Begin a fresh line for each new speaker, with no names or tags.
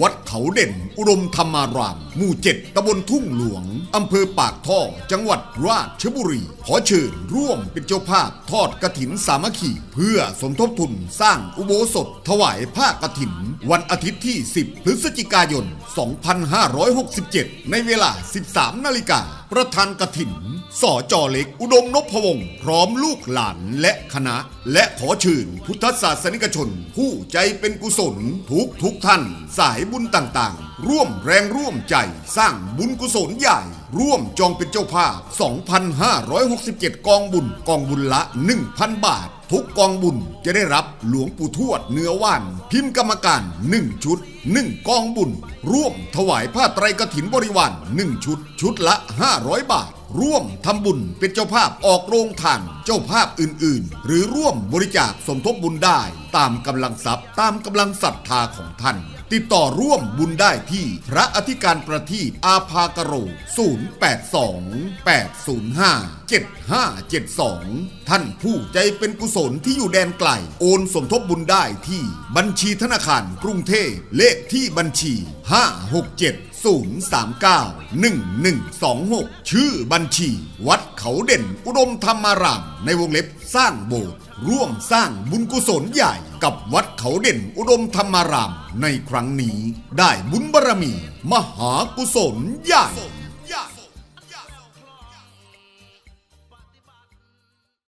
วัดเขาเด่น อุดมธรรมาราม หมู่เจ็ดตำบลทุ่งหลวง อำเภอปากท่อ จังหวัดราชบุรี ขอเชิญร่วมเป็นเจ้าภาพทอดกระถินสามัคคีเพื่อสมทบทุนสร้างอุโบสถ ถวายผ้ากระถิน วันอาทิตย์ที่ 10 พฤศจิกายน 2567 ในเวลา 13 นาฬิกา ประธานกฐินสอจอเล็กอุดมนพวงศ์พร้อมลูกหลานและคณะ และขอเชิญพุทธศาสนิกชน ผู้ใจเป็นกุศลทุกทุกท่าน สายบุญต่างๆ ร่วมแรงร่วมใจสร้างบุญกุศลใหญ่ ร่วมจองเป็นเจ้าภาพ 2,567 กองบุญ กองบุญละ 1,000 บาท ทุกกองบุญจะได้รับหลวงปู่ทวดเนื้อว่าน พิมพ์กรรมการ 1 ชุด 1 กองบุญ ร่วมถวายผ้าไตรกฐินบริวาร 1 ชุด ชุดละ 500 บาท ร่วมทำบุญเป็นเจ้าภาพออกโรงทาน เจ้าภาพอื่น ๆ หรือร่วมบริจาคสมทบบุญได้ ตามกำลังทรัพย์ตามกำลังศรัทธาของท่าน ติดต่อร่วมบุญได้ที่พระอธิการประทีปอาภากโร 082 805 7572 ท่านผู้ใจเป็นกุศลที่อยู่แดนไกล โอนสมทบบุญได้ที่บัญชีธนาคารกรุงเทพเลขที่บัญชี 567 039 1126 ชื่อบัญชี วัดเขาเด่นอุดมธรรมาราม ในวงเล็บสร้างโบสถ์ ร่วมสร้างบุญกุศลใหญ่กับวัดเขาเด่นอุดมธรรมาราม ในครั้งนี้ได้บุญบารมี มหากุศลใหญ่